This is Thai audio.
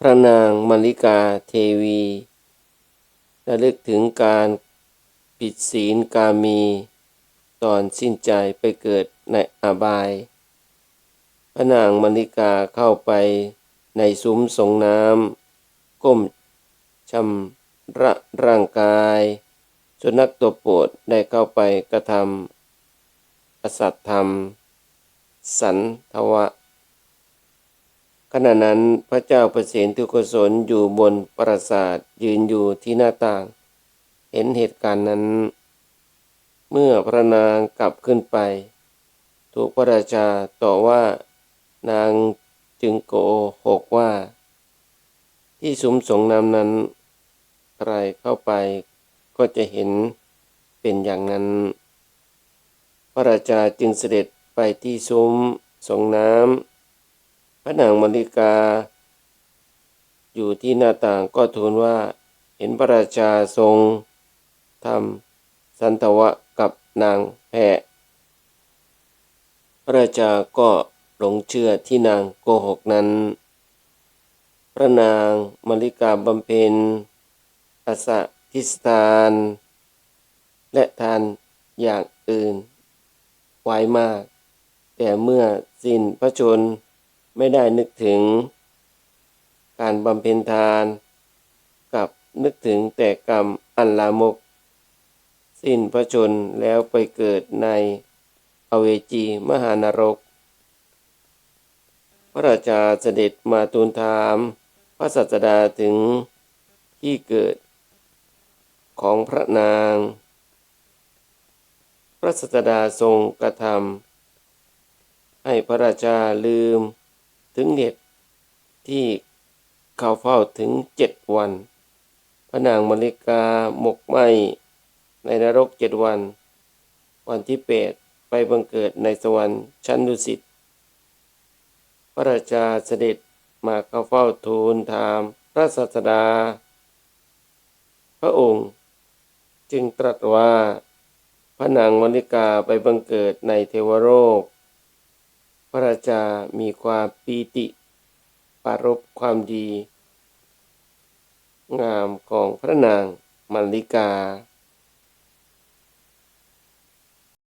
พระนางมาริกาเทวีระลึกถึงการผิดศีลกามี ตอนสิ้นใจไปเกิดในอาบาย พระนางมาริกาเข้าไปในซุ้มสงน้ำก้มชำระร่างกาย สุนัขตัวโปรดได้เข้าไปกระทำอสัตธรรม สันทวะ ขณะนั้นพระเจ้าประสิทธิกุศลอยู่บนปราสาทยืนอยู่ที่หน้าต่าง เห็นเหตุการณ์นั้น เมื่อพระนางกลับขึ้นไป ถูกพระราชาต่อว่านางจึงโกหกว่า ที่สุมสงน้ำนั้น ใครเข้าไปก็จะเห็นเป็นอย่างนั้น พระราชาจึงเสด็จไปที่ซุ้มสงน้ำ ระนางมาริกา อยู่ที่หน้าต่างก็ทูลว่า เห็นพระราชาทรงทำสันทวะกับนางแพะพระราชาก็หลงเชื่อที่นางโกหกนั้น พระนางมาริกาบำเพ็ญอสะทิสทาน และทานอย่างอื่น ไว้มาก แต่เมื่อสิ้นพระชนม์ ไม่ได้นึกถึง การบำเพ็ญทาน กับนึกถึงแต่กรรมอันลามก สิ้นพระชนแล้วไปเกิดในอเวจีมหานรก พระราชาเสด็จมาทูลถาม พระสัสดาถึงที่เกิด ของพระนาง พระสัสดาทรงกระทำให้พระราชาลืม ถึงเหตุที่เขาเฝ้าถึงเจ็ดวัน พระนางมาริกาหมกไหมในนรกเจ็ดวัน วันที่เปดไปบังเกิดในสวรรค์ชั้นดุสิต พระราชาเสด็จมาเข้าเฝ้าทูลถามพระศาสดา พระองค์จึงตรัสว่า พระนางมาริกาไปบังเกิดในเทวโลก ระราชามีความปีติปรารบความดี งามของพระนางมาริกา